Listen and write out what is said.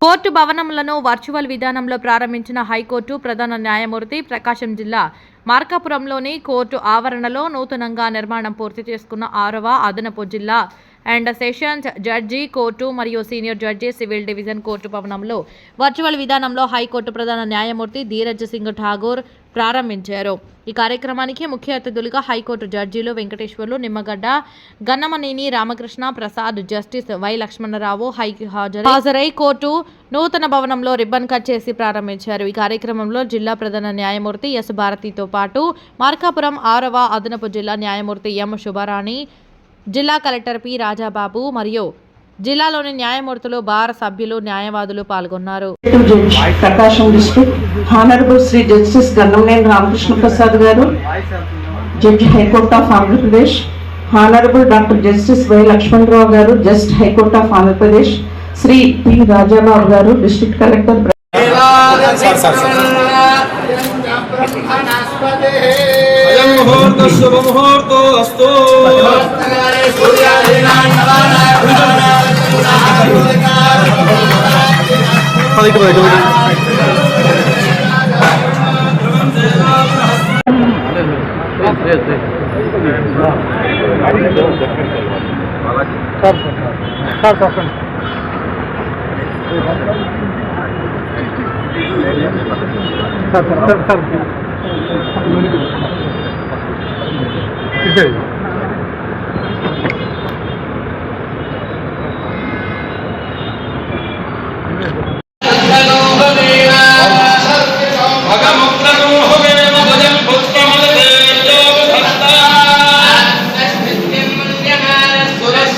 Court భవనములను virtual విధానంలో ప్రారంభించిన high court ప్రధాన న్యాయమూర్తి ప్రకాశం జిల్లా మార్కాపురంలోని కోర్టు ఆవరణలో నూతనంగా నిర్మాణం పూర్తి చేసుకున్న ఆరవ అదనపు జిల్లా అండ్ సెషన్స్ జడ్జి కోర్టు మరియు senior judge civil division court భవనంలో వర్చువల్ విధానంలో హైకోర్టు ప్రధాన న్యాయమూర్తి ధీరజ్ సింగ్ ఠాగూర్ ప్రారంభించారు. ఈ కార్యక్రమానికి ముఖ్య అతిథులుగా హైకోర్టు జడ్జీలు Venkateswarlu Nimmagadda Gannamaneni Ramakrishna Prasad justice Y Lakshmana Rao high హాజరై హాజరై కోర్టు నూతన భవనంలో రిబ్బన్ కట్ చేసి ప్రారంభించారు. ఈ కార్యక్రమంలో జిల్లా ప్రధాన న్యాయమూర్తి ఎస్. భారతితో పాటు మార్కాపురం ఆరవ అదనపు జిల్లా న్యాయమూర్తి ఎం. శుభరాణి జిల్లా కలెక్టర్ పి రాజాబాబు మరియు జిల్లాలోని న్యాయమూర్తులు బార్ సభ్యులు న్యాయవాదులు పాల్గొన్నారు. Prakasam district honourable Shri justice Gannamaneni Ramakrishna Prasad garu judge high court of Andhra Pradesh honourable doctor justice Y Lakshmana Rao garu just high court of Andhra Pradesh Shri P Rajababu garu district collector আপনাদের একটু sir sir sir sir